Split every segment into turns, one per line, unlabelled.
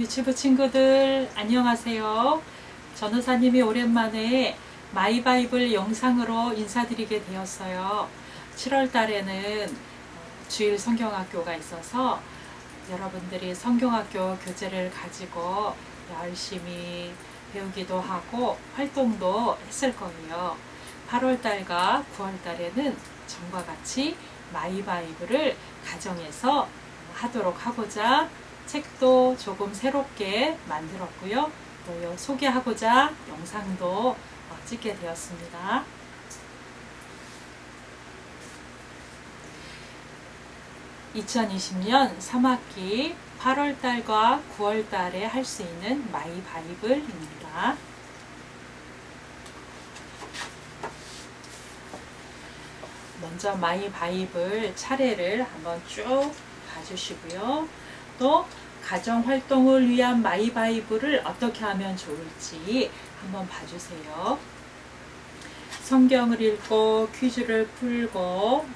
유튜브 친구들 안녕하세요. 전우사님이 오랜만에 마이바이블 영상으로 인사드리게 되었어요. 7월 달에는 주일 성경학교가 있어서 여러분들이 성경학교 교재를 가지고 열심히 배우기도 하고 활동도 했을 거예요. 8월 달과 9월 달에는 전과 같이 마이바이블을 가정에서 하도록 하고자 책도 조금 새롭게 만들었고요. 또 소개하고자 영상도 어, 찍게 되었습니다. (2020년) 3학기 8월 달과 9월 달에 할 수 있는 마이 바이블입니다. 먼저 마이 바이블 차례를 한번 쭉 봐주시고요. 또 가정 활동을 위한 마이 바이블을 어떻게 하면 좋을지 한번 봐주세요. 성경을 읽고 퀴즈를 풀고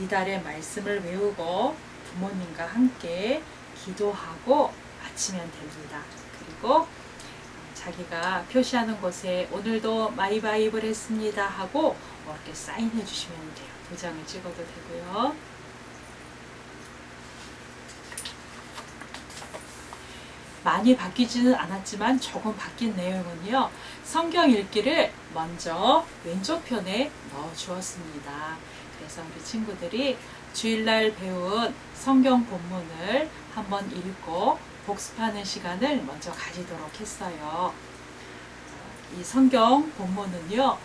이달의 말씀을 외우고 부모님과 함께 기도하고 마치면 됩니다. 그리고 자기가 표시하는 곳에 오늘도 마이 바이블 했습니다 하고 이렇게 사인해 주시면 돼요. 도장을 찍어도 되고요. 많이 바뀌지는 않았지만 조금 바뀐 내용은요. 성경 읽기를 먼저 왼쪽 편에 넣어 주었습니다. 그래서 우리 친구들이 주일날 배운 성경 본문을 한번 읽고 복습하는 시간을 먼저 가지도록 했어요. 이 성경 본문은요, 어,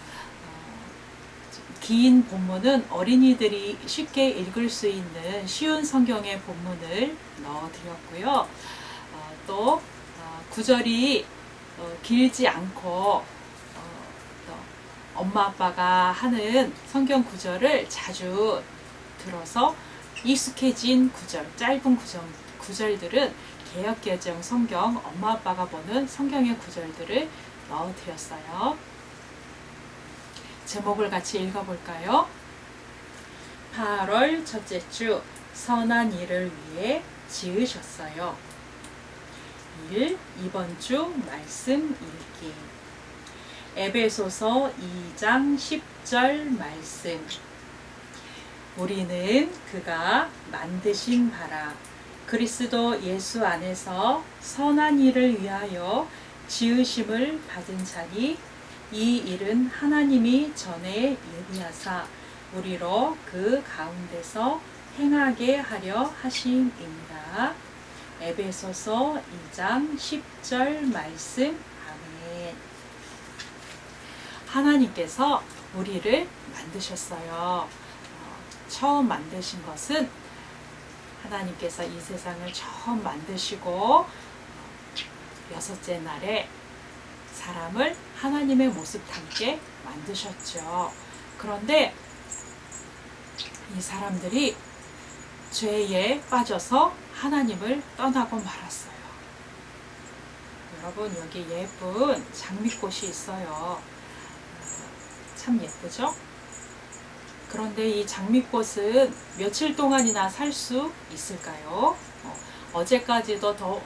긴 본문은 어린이들이 쉽게 읽을 수 있는 쉬운 성경의 본문을 넣어드렸고요. 어, 또 어, 구절이 길지 않고 엄마 아빠가 하는 성경 구절을 자주 들어서 익숙해진 구절, 짧은 구절, 구절들은 개혁개정 성경 엄마 아빠가 보는 성경의 구절들을 넣어드렸어요. 제목을 같이 읽어볼까요? 8월 첫째 주 선한 일을 위해 지으셨어요. 1. 이번 주 말씀 읽기 에베소서 2장 10절 말씀 우리는 그가 만드신 바라 그리스도 예수 안에서 선한 일을 위하여 지으심을 받은 자니 이 일은 하나님이 전에 예비하사 우리로 그 가운데서 행하게 하려 하심입니다. 에베소서 2장 10절 말씀 아멘. 하나님께서 우리를 만드셨어요. 어, 처음 만드신 것은 하나님께서 이 세상을 처음 만드시고 여섯째 날에 사람을 하나님의 모습 담게 만드셨죠. 그런데 이 사람들이 죄에 빠져서 하나님을 떠나고 말았어요. 여러분 여기 예쁜 장미꽃이 있어요. 참 예쁘죠? 그런데 이 장미꽃은 며칠 동안이나 살 수 있을까요? 어, 제까지도더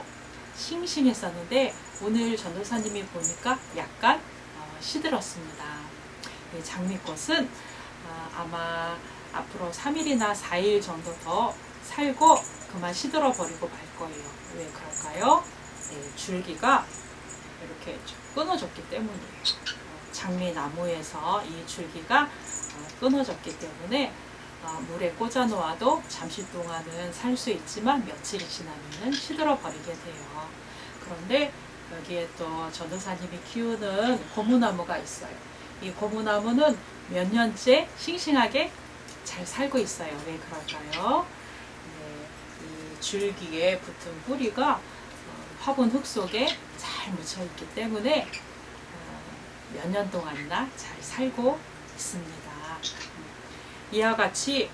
싱싱했었는데 오늘 전도사님이 보니까 약간 어, 시들었습니다. 이 장미꽃은 어, 아마 앞으로 3일이나 4일 정도 더 살고 그만 시들어 버리고 말 거예요. 왜 그럴까요? 네, 줄기가 이렇게 끊어졌기 때문이에요. 장미나무에서 이 줄기가 어, 끊어졌기 때문에 어, 물에 꽂아 놓아도 잠시 동안은 살 수 있지만 며칠이 지나면 시들어 버리게 돼요. 그런데 여기에 또 전도사님이 키우는 고무나무가 있어요. 이 고무나무는 몇 년째 싱싱하게 잘 살고 있어요. 왜 그럴까요? 줄기에 붙은 뿌리가 어, 화분 흙 속에 잘 묻혀 있기 때문에 몇 년 동안이나 잘 살고 있습니다. 이와 같이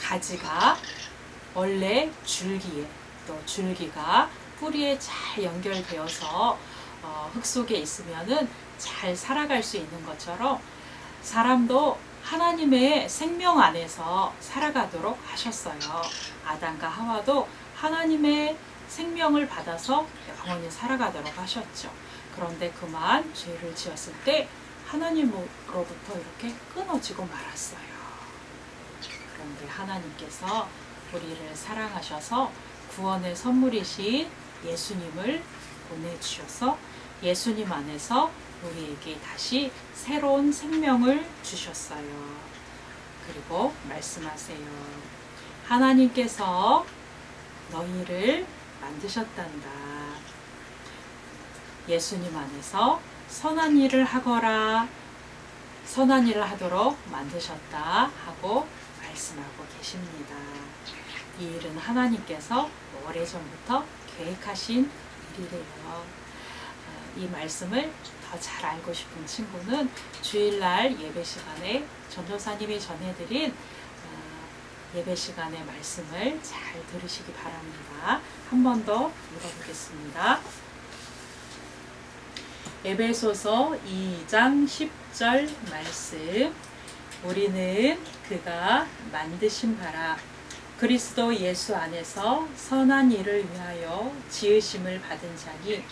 가지가 원래 줄기에 또 줄기가 뿌리에 잘 연결되어서 어, 흙 속에 있으면은 잘 살아갈 수 있는 것처럼 사람도 하나님의 생명 안에서 살아가도록 하셨어요. 아담과 하와도 하나님의 생명을 받아서 영원히 살아가도록 하셨죠. 그런데 그만 죄를 지었을 때 하나님으로부터 이렇게 끊어지고 말았어요. 그런데 하나님께서 우리를 사랑하셔서 구원의 선물이신 예수님을 보내주셔서 예수님 안에서 우리에게 다시 새로운 생명을 주셨어요. 그리고 말씀하세요. 하나님께서 너희를 만드셨단다. 예수님 안에서 선한 일을 하거라. 선한 일을 하도록 만드셨다 하고 말씀하고 계십니다. 이 일은 하나님께서 오래전부터 계획하신 일이래요. 어, 이 말씀을 더 잘 알고 싶은 친구는 주일날 예배 시간에 전도사님이 전해드린 어, 예배 시간의 말씀을 잘 들으시기 바랍니다. 한 번 더 읽어보겠습니다. 에베소서 2장 10절 말씀 우리는 그가 만드신 바라 그리스도 예수 안에서 선한 일을 위하여 지으심을 받은 자니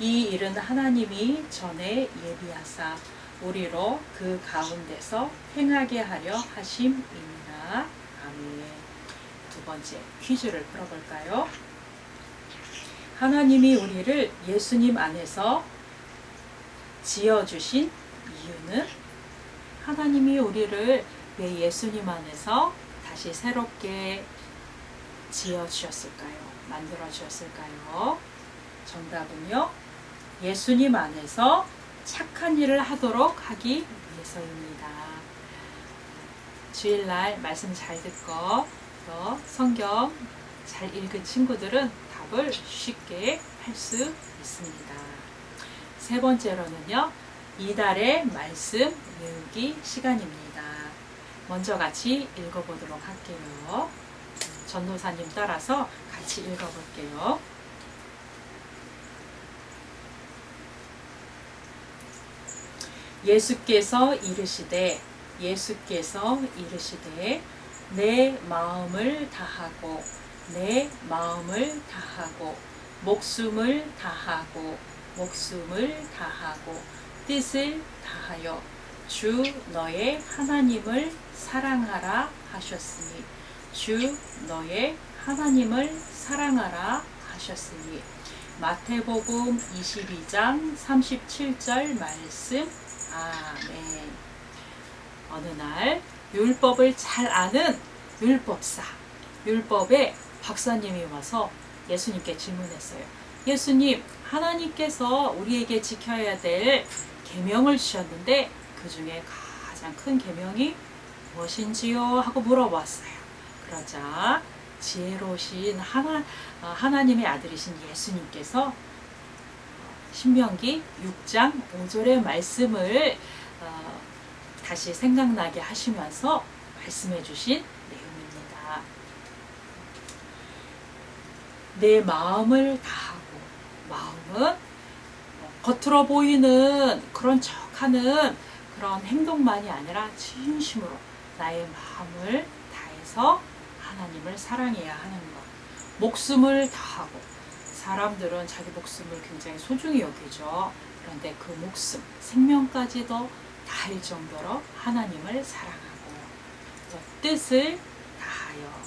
이 일은 하나님이 전에 예비하사 우리로 그 가운데서 행하게 하려 하심이니라 아멘 두 번째 퀴즈를 풀어볼까요? 하나님이 우리를 예수님 안에서 지어주신 이유는 하나님이 우리를 왜 예수님 안에서 다시 새롭게 지어주셨을까요? 만들어주셨을까요? 정답은요, 예수님 안에서 착한 일을 하도록 하기 위해서입니다. 주일날 말씀 잘 듣고 또 성경 잘 읽은 친구들은 답을 쉽게 할 수 있습니다. 세 번째로는요, 이달의 말씀 외우기 시간입니다. 먼저 같이 읽어보도록 할게요. 전도사님 따라서 같이 읽어볼게요. 예수께서 이르시되 예수께서 이르시되 내 마음을 다하고 내 마음을 다하고 목숨을 다하고 목숨을 다하고 뜻을 다하여 주 너의 하나님을 사랑하라 하셨으니 주 너의 하나님을 사랑하라 하셨으니 마태복음 22장 37절 말씀 아멘 어느 날 율법을 잘 아는 율법사 율법의 박사님이 와서 예수님께 질문했어요. 예수님, 하나님께서 우리에게 지켜야 될 계명을 주셨는데 그 중에 가장 큰 계명이 무엇인지요? 하고 물어봤어요. 그러자 지혜로우신 하나, 어, 하나님의 아들이신 예수님께서 신명기 6장 5절의 말씀을 어, 다시 생각나게 하시면서 말씀해 주신 내용입니다. 내 마음을 다하고 마음은 겉으로 보이는 그런 척하는 그런 행동만이 아니라 진심으로 나의 마음을 다해서 하나님을 사랑해야 하는 것. 목숨을 다하고 사람들은 자기 목숨을 굉장히 소중히 여기죠. 그런데 그 목숨, 생명까지도 다할 정도로 하나님을 사랑하고 또 뜻을 다하여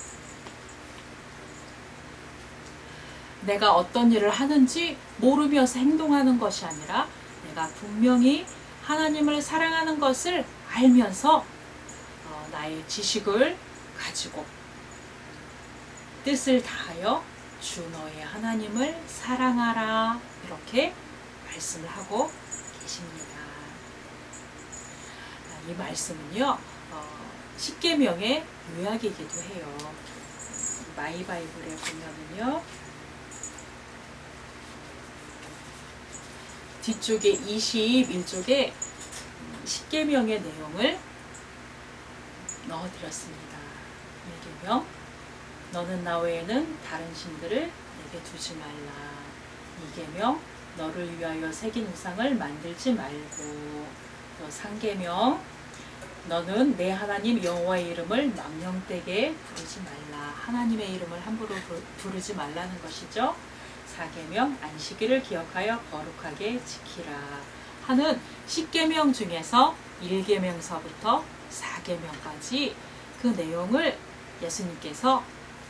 내가 어떤 일을 하는지 모르면서 행동하는 것이 아니라 내가 분명히 하나님을 사랑하는 것을 알면서 어, 나의 지식을 가지고 뜻을 다하여 주 너의 하나님을 사랑하라 이렇게 말씀을 하고 계십니다. 아, 이 말씀은요 어, 십계명의 요약이기도 해요. 마이 바이블에 보면은요 뒤쪽에 21쪽에 십계명의 내용을 넣어드렸습니다. 1계명 너는 나 외에는 다른 신들을 내게 두지 말라. 2계명 너를 위하여 새긴 우상을 만들지 말고 또 3계명 너는 내 하나님 여호와의 이름을 망령되게 부르지 말라. 하나님의 이름을 함부로 부- 부르지 말라는 것이죠. 사계명 안식일을 기억하여 거룩하게 지키라 하는 10계명 중에서 1계명서부터 4계명까지 그 내용을 예수님께서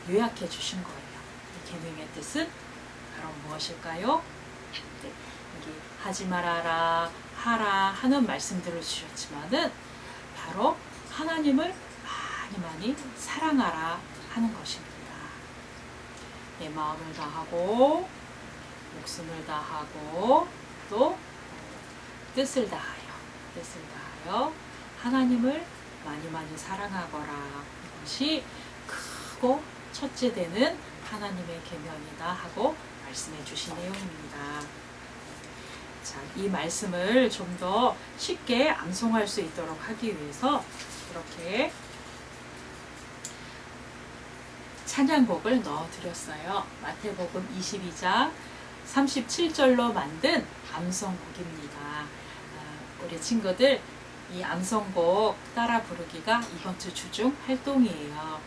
요약해 주신 거예요. 이 계명의 뜻은 바로 무엇일까요? 네, 여기 하지 말아라, 하라 하는 말씀들을 주셨지만은 바로 하나님을 많이 많이 사랑하라 하는 것입니다. 내 마음을 다하고 목숨을 다하고 또 뜻을 다하여 뜻을 다하여 하나님을 많이 많이 사랑하거라 이것이 크고 첫째 되는 하나님의 계명이다 하고 말씀해 주신 내용입니다. 자, 이 말씀을 좀 더 쉽게 암송할 수 있도록 하기 위해서 이렇게 찬양곡을 넣어 드렸어요. 마태복음 22장 37절로 만든 암송곡입니다. 아, 우리 친구들 이 암송곡 따라 부르기가 이번 주 주중 활동이에요.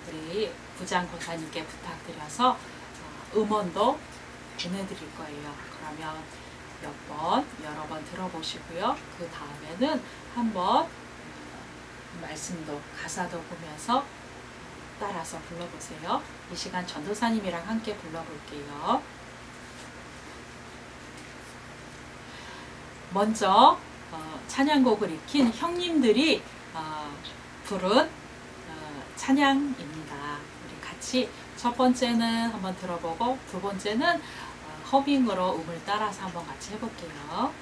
아, 우리 부장 권사님께 부탁드려서 어, 음원도 보내드릴 거예요. 그러면 몇 번, 여러 번 들어보시고요. 그 다음에는 한번 음, 말씀도 가사도 보면서 따라서 불러보세요. 이 시간 전도사님이랑 함께 불러볼게요. 먼저 어, 찬양곡을 익힌 형님들이 어, 부른 어, 찬양입니다. 우리 같이 첫 번째는 한번 들어보고 두 번째는 어, 허빙으로 음을 따라서 한번 같이 해볼게요.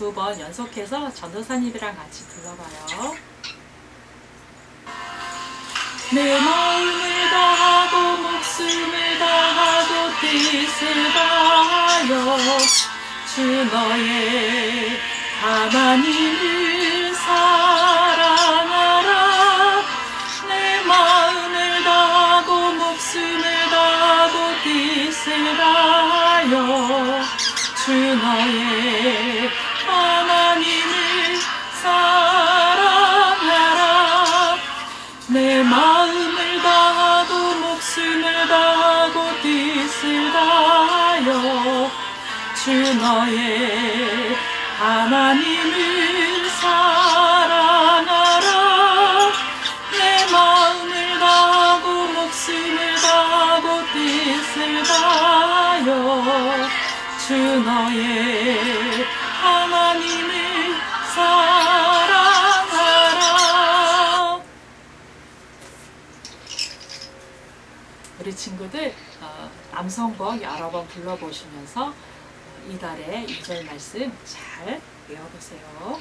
두 번 연속해서 전도사님이랑 같이 불러봐요. 내 마음을 다하고 목숨을 다하고 뜻을 다하여 주 너의 하나님을 사랑하라 내 마음을 다하고 목숨을 다하고 뜻을 다하여 주 너의 너의 하나님을 사랑하라. 내 마음을 다하고 목숨을 다하고 뜻을 다하여 주 너의 하나님을 사랑하라. 우리 친구들 어, 암송곡 여러 번 불러보시면서 어, 이달의 2절 말씀 잘 외워보세요.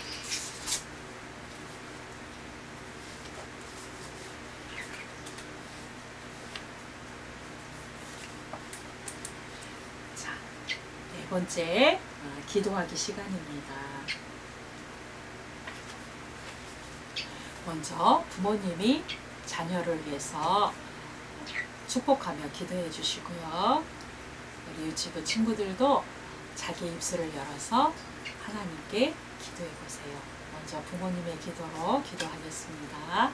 자, 네 번째 어, 기도하기 시간입니다. 먼저 부모님이 자녀를 위해서 축복하며 기도해 주시고요. 우리 유치부 친구들도 자기 입술을 열어서 하나님께 기도해 보세요. 먼저 부모님의 기도로 기도하겠습니다.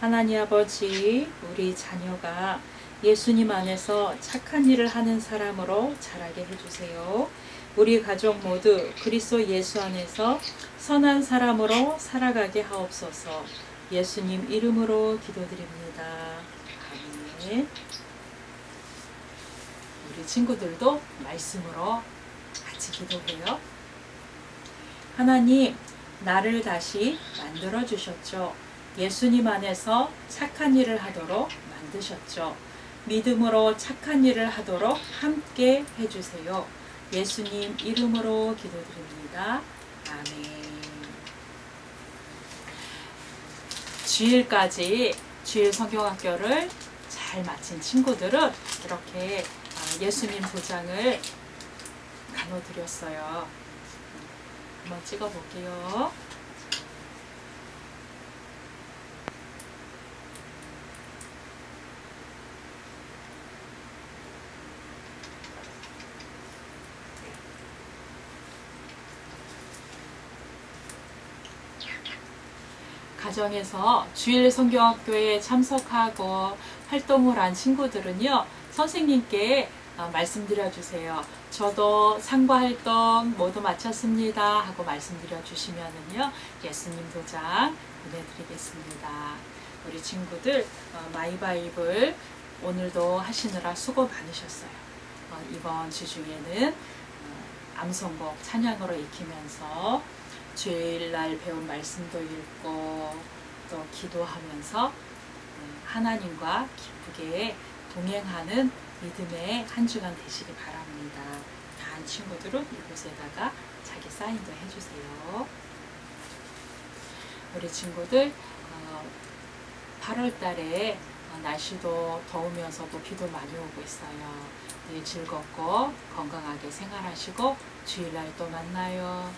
하나님 아버지, 우리 자녀가 예수님 안에서 착한 일을 하는 사람으로 자라게 해주세요. 우리 가족 모두 그리스도 예수 안에서 선한 사람으로 살아가게 하옵소서. 예수님 이름으로 기도드립니다. 아멘. 우리 친구들도 말씀으로 같이 기도해요. 하나님, 나를 다시 만들어 주셨죠. 예수님 안에서 착한 일을 하도록 만드셨죠. 믿음으로 착한 일을 하도록 함께 해주세요. 예수님 이름으로 기도드립니다. 아멘. 주일까지 주일 성경학교를 잘 마친 친구들은 이렇게 아, 예수님 도장을 나눠드렸어요. 한번 찍어볼게요. 가정에서 주일 성경학교에 참석하고 활동을 한 친구들은요, 선생님께 어, 말씀드려 주세요. 저도 상과 활동 모두 마쳤습니다. 하고 말씀드려 주시면은요, 예수님 도장 보내드리겠습니다. 우리 친구들, 어, 마이바이블 오늘도 하시느라 수고 많으셨어요. 어, 이번 주 중에는 어, 암송곡 찬양으로 익히면서 주일날 배운 말씀도 읽고 또 기도하면서 음, 하나님과 기쁘게 동행하는 믿음의 한 주간 되시기 바랍니다. 다한 친구들은 이곳에다가 자기 사인도 해주세요. 우리 친구들 8월 달에 어, 날씨도 더우면서도 비도 많이 오고 있어요. 늘 즐겁고 건강하게 생활하시고 주일날 또 만나요.